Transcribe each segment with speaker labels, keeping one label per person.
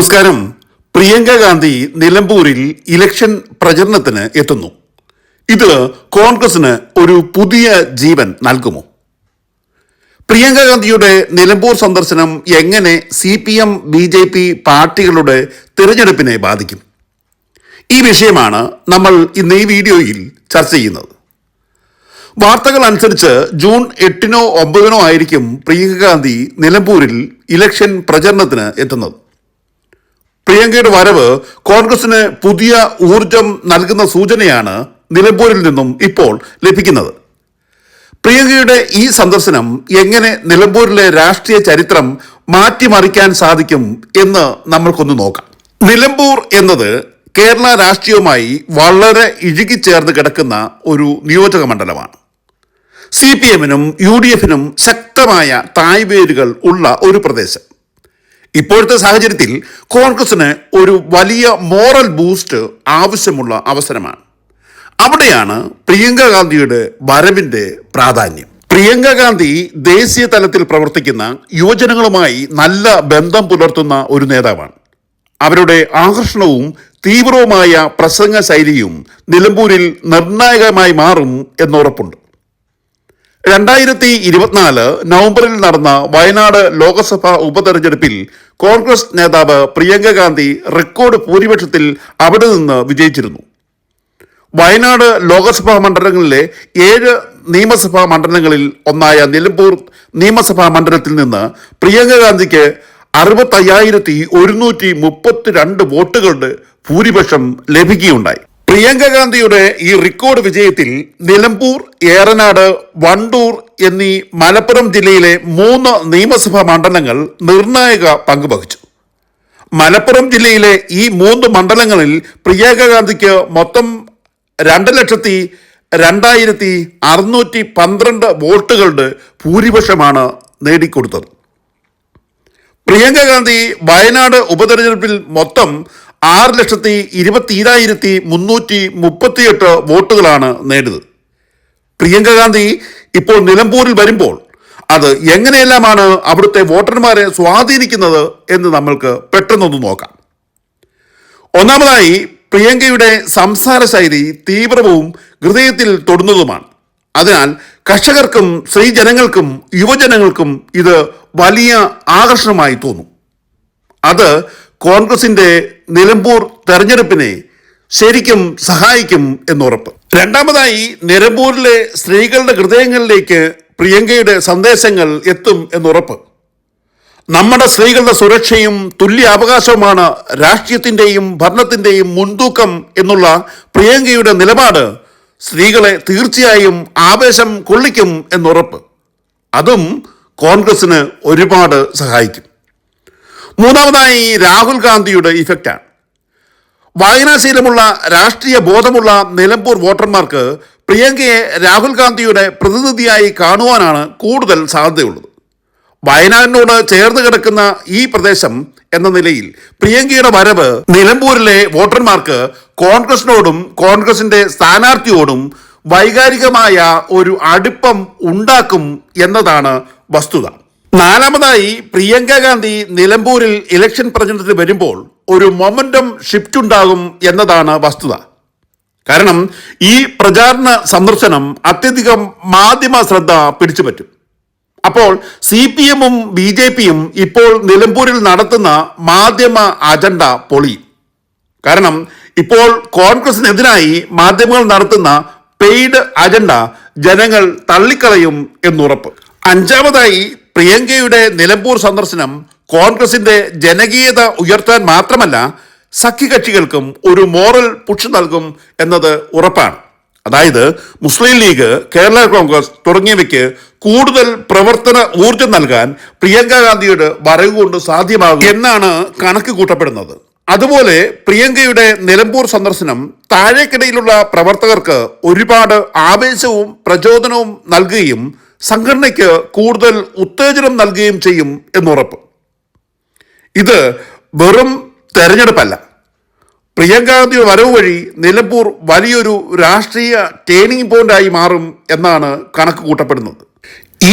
Speaker 1: നമസ്കാരം. പ്രിയങ്ക ഗാന്ധി നിലമ്പൂരിൽ ഇലക്ഷൻ പ്രചരണത്തിന് എത്തുന്നു. ഇത് കോൺഗ്രസിന് ഒരു പുതിയ ജീവൻ നൽകുമോ? പ്രിയങ്ക ഗാന്ധിയുടെ നിലമ്പൂർ സന്ദർശനം എങ്ങനെ C P M B J P പാർട്ടികളുടെ തിരഞ്ഞെടുപ്പിനെ ബാധിക്കും? ഈ വിഷയമാണ് നമ്മൾ ഇന്ന് ഈ വീഡിയോയിൽ ചർച്ച ചെയ്യുന്നത്. വാർത്തകൾ അനുസരിച്ച് ജൂൺ എട്ടിനോ ഒമ്പതിനോ ആയിരിക്കും പ്രിയങ്ക ഗാന്ധി നിലമ്പൂരിൽ ഇലക്ഷൻ പ്രചരണത്തിന് എത്തുന്നത്. പ്രിയങ്കയുടെ വരവ് കോൺഗ്രസിന് പുതിയ ഊർജം നൽകുന്ന സൂചനയാണ് നിലമ്പൂരിൽ നിന്നും ഇപ്പോൾ ലഭിക്കുന്നത്. പ്രിയങ്കയുടെ ഈ സന്ദർശനം എങ്ങനെ നിലമ്പൂരിലെ രാഷ്ട്രീയ ചരിത്രം മാറ്റിമറിക്കാൻ സാധിക്കും എന്ന് നമ്മൾക്കൊന്ന് നോക്കാം. നിലമ്പൂർ എന്നത് കേരള രാഷ്ട്രീയവുമായി വളരെ ഇഴുകിച്ചേർന്ന് കിടക്കുന്ന ഒരു നിയോജക മണ്ഡലമാണ്. സി പി എമ്മിനും യു ഡി എഫിനും ശക്തമായ തായ്വേരുകൾ ഉള്ള ഒരു പ്രദേശം. ഇപ്പോഴത്തെ സാഹചര്യത്തിൽ കോൺഗ്രസിന് ഒരു വലിയ മോറൽ ബൂസ്റ്റ് ആവശ്യമുള്ള അവസരമാണ്. അവിടെയാണ് പ്രിയങ്ക ഗാന്ധിയുടെ വരവിന്റെ പ്രാധാന്യം. പ്രിയങ്ക ഗാന്ധി ദേശീയ തലത്തിൽ പ്രവർത്തിക്കുന്ന യുവജനങ്ങളുമായി നല്ല ബന്ധം പുലർത്തുന്ന ഒരു നേതാവാണ്. അവരുടെ ആകർഷണവും തീവ്രവുമായ പ്രസംഗ ശൈലിയും നിലമ്പൂരിൽ നിർണായകമായി മാറും എന്നുറപ്പുണ്ട് രണ്ടായിരത്തി ഇരുപത്തിനാല് നവംബറിൽ നടന്ന വയനാട് ലോക്സഭാ ഉപതെരഞ്ഞെടുപ്പിൽ കോൺഗ്രസ് നേതാവ് പ്രിയങ്ക ഗാന്ധി റെക്കോർഡ് ഭൂരിപക്ഷത്തിൽ അവിടെ നിന്ന് വിജയിച്ചിരുന്നു. വയനാട് ലോക്സഭാ മണ്ഡലങ്ങളിലെ ഏഴ് നിയമസഭാ മണ്ഡലങ്ങളിൽ ഒന്നായ നിലമ്പൂർ നിയമസഭാ മണ്ഡലത്തിൽ നിന്ന് പ്രിയങ്ക ഗാന്ധിക്ക് അറുപത്തയ്യായിരത്തി ഒരുന്നൂറ്റി മുപ്പത്തിരണ്ട് വോട്ടുകളുടെ ഭൂരിപക്ഷം ലഭിക്കുകയുണ്ടായി. പ്രിയങ്ക ഗാന്ധിയുടെ ഈ റെക്കോർഡ് വിജയത്തിൽ നിലമ്പൂർ ഏറനാട് വണ്ടൂർ എന്നീ മലപ്പുറം ജില്ലയിലെ മൂന്ന് നിയമസഭാ മണ്ഡലങ്ങൾ നിർണായക പങ്കുവഹിച്ചു മലപ്പുറം ജില്ലയിലെ ഈ മൂന്ന് മണ്ഡലങ്ങളിൽ പ്രിയങ്ക ഗാന്ധിക്ക് മൊത്തം രണ്ട് ലക്ഷത്തി രണ്ടായിരത്തി അറുന്നൂറ്റി പന്ത്രണ്ട് വോട്ടുകളുടെ ഭൂരിപക്ഷമാണ് നേടിക്കൊടുത്തത്. പ്രിയങ്ക ഗാന്ധി വയനാട് ഉപതെരഞ്ഞെടുപ്പിൽ മൊത്തം ആറ് ലക്ഷത്തി ഇരുപത്തിരായിരത്തി മുന്നൂറ്റി മുപ്പത്തിയെട്ട് വോട്ടുകളാണ് നേടിയത്. പ്രിയങ്ക ഗാന്ധി ഇപ്പോൾ നിലമ്പൂരിൽ വരുമ്പോൾ അത് എങ്ങനെയെല്ലാമാണ് അവിടുത്തെ വോട്ടർമാരെ സ്വാധീനിക്കുന്നത് എന്ന് നമ്മൾക്ക് പെട്ടെന്നൊന്ന് നോക്കാം. ഒന്നാമതായി പ്രിയങ്കയുടെ സംസാര ശൈലി തീവ്രവും ഹൃദയത്തിൽ തൊടുന്നതുമാണ്. അതിനാൽ കർഷകർക്കും സ്ത്രീജനങ്ങൾക്കും യുവജനങ്ങൾക്കും ഇത് വലിയ ആകർഷണമായി തോന്നും. അത് കോൺഗ്രസിന്റെ നിലമ്പൂർ തെരഞ്ഞെടുപ്പിനെ ശരിക്കും സഹായിക്കും എന്നുറപ്പ്. രണ്ടാമതായി നിലമ്പൂരിലെ സ്ത്രീകളുടെ ഹൃദയങ്ങളിലേക്ക് പ്രിയങ്കയുടെ സന്ദേശങ്ങൾ എത്തും എന്നുറപ്പ്. നമ്മുടെ സ്ത്രീകളുടെ സുരക്ഷയും തുല്യ അവകാശവുമാണ് രാഷ്ട്രീയത്തിന്റെയും ഭരണത്തിന്റെയും മുൻതൂക്കം എന്നുള്ള പ്രിയങ്കയുടെ നിലപാട് സ്ത്രീകളെ തീർച്ചയായും ആവേശം കൊള്ളിക്കും എന്നുറപ്പ്. അതും കോൺഗ്രസിന് ഒരുപാട് സഹായിക്കും. മൂന്നാമതായി രാഹുൽ ഗാന്ധിയുടെ ഇഫക്റ്റാണ് വായനാശീലമുള്ള രാഷ്ട്രീയ ബോധമുള്ള നിലമ്പൂർ വോട്ടർമാർക്ക് പ്രിയങ്കയെ രാഹുൽ ഗാന്ധിയുടെ പ്രതിനിധിയായി കാണുവാനാണ് കൂടുതൽ സാധ്യതയുള്ളത്. വയനാടിനോട് ചേർന്ന് കിടക്കുന്ന ഈ പ്രദേശം എന്ന നിലയിൽ പ്രിയങ്കയുടെ വരവ് നിലമ്പൂരിലെ വോട്ടർമാർക്ക് കോൺഗ്രസിനോടും കോൺഗ്രസിന്റെ സ്ഥാനാർത്ഥിയോടും വൈകാരികമായ ഒരു അടുപ്പം ഉണ്ടാക്കും എന്നതാണ് വസ്തുത. നാലാമതായി പ്രിയങ്ക ഗാന്ധി നിലമ്പൂരിൽ ഇലക്ഷൻ പ്രചരണത്തിന് വരുമ്പോൾ ഒരു മൊമെന്റം ഷിഫ്റ്റ് ഉണ്ടാകും എന്നതാണ് വസ്തുത. കാരണം ഈ പ്രചാരണ സന്ദർശനം അത്യധികം മാധ്യമ ശ്രദ്ധ പിടിച്ചുപറ്റും. അപ്പോൾ സി പി എമ്മും ബി ജെ പിയും ഇപ്പോൾ നിലമ്പൂരിൽ നടത്തുന്ന മാധ്യമ അജണ്ട പൊളിയും കാരണം ഇപ്പോൾ കോൺഗ്രസിനെതിരായി മാധ്യമങ്ങൾ നടത്തുന്ന പെയ്ഡ് അജണ്ട ജനങ്ങൾ തള്ളിക്കളയും എന്നുറപ്പ്. അഞ്ചാമതായി പ്രിയങ്കയുടെ നിലമ്പൂർ സന്ദർശനം കോൺഗ്രസിന്റെ ജനകീയത ഉയർത്താൻ മാത്രമല്ല സഖ്യകക്ഷികൾക്കും ഒരു മോറൽ പുഷ് നൽകും എന്നത് ഉറപ്പാണ്. അതായത് മുസ്ലിം ലീഗ് കേരള കോൺഗ്രസ് തുടങ്ങിയവയ്ക്ക് കൂടുതൽ പ്രവർത്തന ഊർജം നൽകാൻ പ്രിയങ്ക ഗാന്ധിയുടെ വരവ് കൊണ്ട് സാധ്യമാകും എന്നാണ് കണക്ക് കൂട്ടപ്പെടുന്നത്. അതുപോലെ പ്രിയങ്കയുടെ നിലമ്പൂർ സന്ദർശനം താഴേക്കിടയിലുള്ള പ്രവർത്തകർക്ക് ഒരുപാട് ആവേശവും പ്രചോദനവും നൽകുകയും സംഘടനയ്ക്ക് കൂടുതൽ ഉത്തേജനം നൽകുകയും ചെയ്യും എന്നുറപ്പ്. ഇത് വെറും തെരഞ്ഞെടുപ്പല്ല. പ്രിയങ്ക ഗാന്ധിയുടെ വരവ് വഴി നിലമ്പൂർ വലിയൊരു രാഷ്ട്രീയ ടേണിംഗ് പോയിന്റായി മാറും എന്നാണ് കണക്ക് കൂട്ടപ്പെടുന്നത്.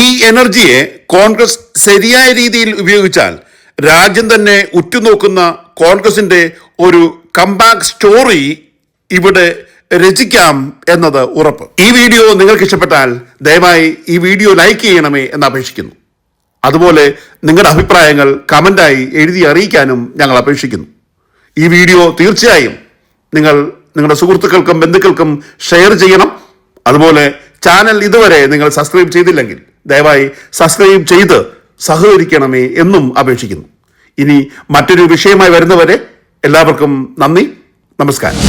Speaker 1: ഈ എനർജിയെ കോൺഗ്രസ് ശരിയായ രീതിയിൽ ഉപയോഗിച്ചാൽ രാജ്യം തന്നെ ഉറ്റുനോക്കുന്ന കോൺഗ്രസിന്റെ ഒരു കംബാക്ക് സ്റ്റോറി ഇവിടെ രചിക്കാം എന്നത് ഉറപ്പ്. ഈ വീഡിയോ നിങ്ങൾക്ക് ഇഷ്ടപ്പെട്ടാൽ ദയവായി ഈ വീഡിയോ ലൈക്ക് ചെയ്യണമേ എന്ന് അപേക്ഷിക്കുന്നു. അതുപോലെ നിങ്ങളുടെ അഭിപ്രായങ്ങൾ കമന്റായി എഴുതി അറിയിക്കാനും ഞങ്ങൾ അപേക്ഷിക്കുന്നു. ഈ വീഡിയോ തീർച്ചയായും നിങ്ങൾ നിങ്ങളുടെ സുഹൃത്തുക്കൾക്കും ബന്ധുക്കൾക്കും ഷെയർ ചെയ്യണം. അതുപോലെ ചാനൽ ഇതുവരെ നിങ്ങൾ സബ്സ്ക്രൈബ് ചെയ്തില്ലെങ്കിൽ ദയവായി സബ്സ്ക്രൈബ് ചെയ്ത് സഹകരിക്കണമേ എന്നും അപേക്ഷിക്കുന്നു. ഇനി മറ്റൊരു വിഷയമായി വരുന്നവരെ എല്ലാവർക്കും നന്ദി. നമസ്കാരം.